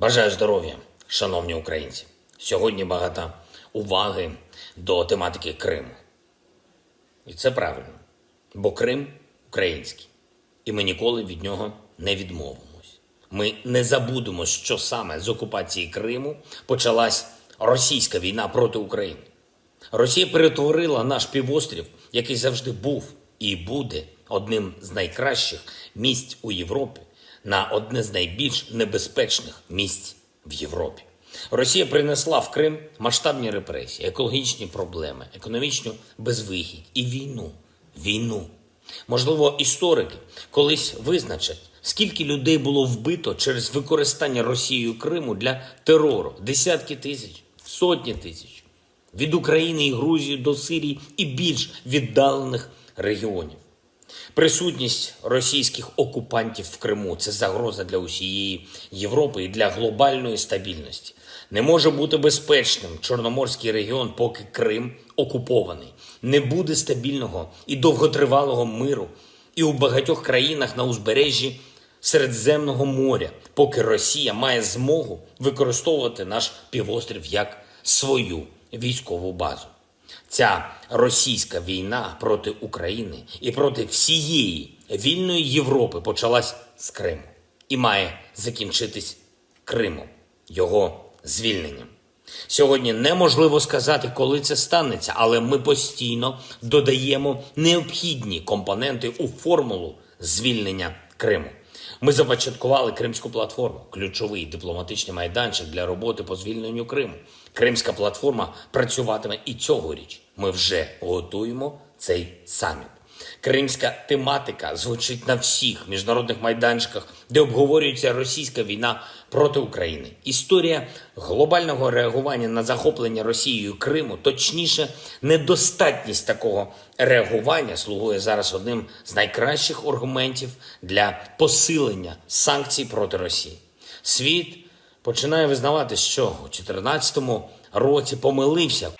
Бажаю здоров'я, шановні українці. Сьогодні багато уваги до тематики Криму. І це правильно, бо Крим український, і ми ніколи від нього не відмовимось. Ми не забудемо, що саме з окупації Криму почалась російська війна проти України. Росія перетворила наш півострів, який завжди був і буде одним з найкращих місць у Європі, на одне з найбільш небезпечних місць в Європі. Росія принесла в Крим масштабні репресії, екологічні проблеми, економічну безвихідь і війну. Війну. Можливо, історики колись визначать, скільки людей було вбито через використання Росією Криму для терору. Десятки тисяч, сотні тисяч. Від України і Грузії до Сирії і більш віддалених регіонів. Присутність російських окупантів в Криму це загроза для усієї Європи і для глобальної стабільності. Не може бути безпечним Чорноморський регіон, поки Крим окупований. Не буде стабільного і довготривалого миру і у багатьох країнах на узбережжі Середземного моря, поки Росія має змогу використовувати наш півострів як свою військову базу. Ця російська війна проти України і проти всієї вільної Європи почалась з Криму і має закінчитись Кримом, його звільненням. Сьогодні неможливо сказати, коли це станеться, але ми постійно додаємо необхідні компоненти у формулу звільнення Криму. Ми започаткували Кримську платформу, ключовий дипломатичний майданчик для роботи по звільненню Криму. Кримська платформа працюватиме і цьогоріч. Ми вже готуємо цей саміт. Кримська тематика звучить на всіх міжнародних майданчиках, де обговорюється російська війна проти України. Історія глобального реагування на захоплення Росією Криму, точніше, недостатність такого реагування слугує зараз одним з найкращих аргументів для посилення санкцій проти Росії. Світ починає визнавати, що у 2014 році помилився.